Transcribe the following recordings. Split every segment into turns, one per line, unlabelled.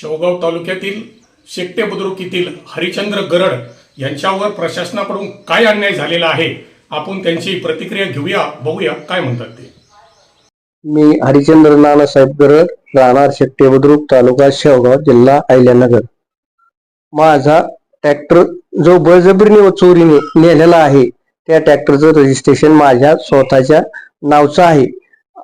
शेवगाव तालुक्यातील शेकटे बुद्रुक येथील हरिचंद्र गरड यांच्यावर प्रशासनाकडून काय अन्याय झालेला आहे? आपण त्यांची प्रतिक्रिया घेऊया बघूया काय म्हणतात ते.
मी हरिचंद्र नानासाहेब गरड राहणार शेट्टे बुद्रुक तालुका शेवगाव जिल्हा अहिल्यानगर. माझा ट्रॅक्टर जो बळजबरीने व चोरीने नेलेला आहे त्या ट्रॅक्टरचं रजिस्ट्रेशन माझ्या स्वतःच्या नावचं आहे.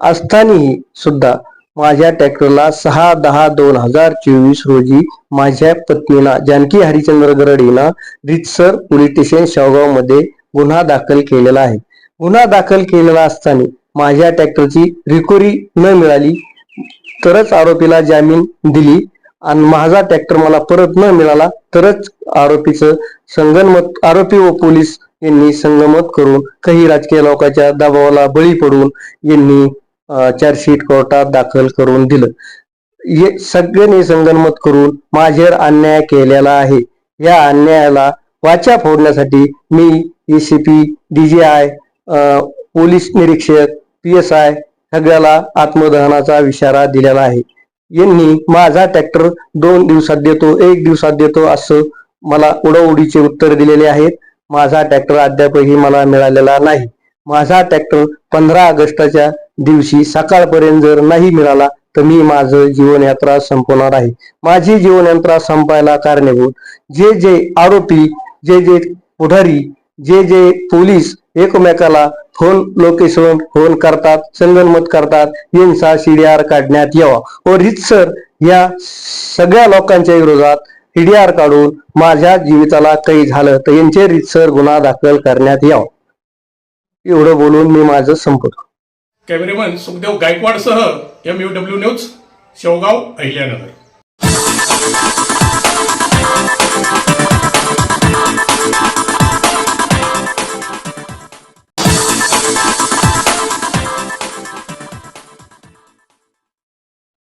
असतानाही सुद्धा माझ्या ट्रॅक्टरला सहा दहा दोन हजार चोवीस रोजी माझ्या पत्नीला जानकी हरिचंद्र गरड हिनं रितसर पोलीस स्टेशन शेवगावमध्ये गुन्हा दाखल केलेला आहे. गुन्हा दाखल केलेला असताना माझ्या ट्रॅक्टरची रिकोरी न मिळाली तरच आरोपीला जामीन दिली आणि माझा ट्रॅक्टर मला परत न मिळाला तरच आरोपीचं संगनमत आरोपी व पोलीस यांनी संगमत करून काही राजकीय लोकांच्या दबावाला बळी पडून यांनी चार्जशीट कोर्टात दाखल करून दिलं. हे सगळ्यांनी संगनमत करून माझ्यावर अन्याय केलेला आहे. या अन्यायाला वाचा फोडण्यासाठी मी E एसीपी डीजीआय पोलीस निरीक्षक पी एस आय सगळ्याला आत्मदहनाचा इशारा दिलेला आहे. यांनी माझा ट्रॅक्टर दोन दिवसात देतो एक दिवसात देतो असं मला उडवडीचे उत्तर दिलेले आहेत. माझा ट्रॅक्टर अद्यापही मला मिळालेला नाही. माझा ट्रॅक्टर पंधरा ऑगस्टच्या दिवशी सकाळपर्यंत जर नाही मिळाला तर मी माझं जीवनयात्रा संपवणार आहे. माझी जीवनयात्रा संपायला कारणीभूत जे जे आरोपी जे जे पुढारी जे जे पोलीस एकमेकाला फोन लोकेशन फोन करतात संगनमत करतात यांचा सीडीआर काढण्यात यावा. व रितसर या सगळ्या लोकांच्या विरोधात सीडीआर काढून माझ्या जीविताला काही झालं तर यांचे रितसर गुन्हा दाखल करण्यात यावा. एवढं बोलून मी माझं संपवतो.
Cameraman Sukhdev गायकवाडसह M U W news Shevgaon Ahilyanagar.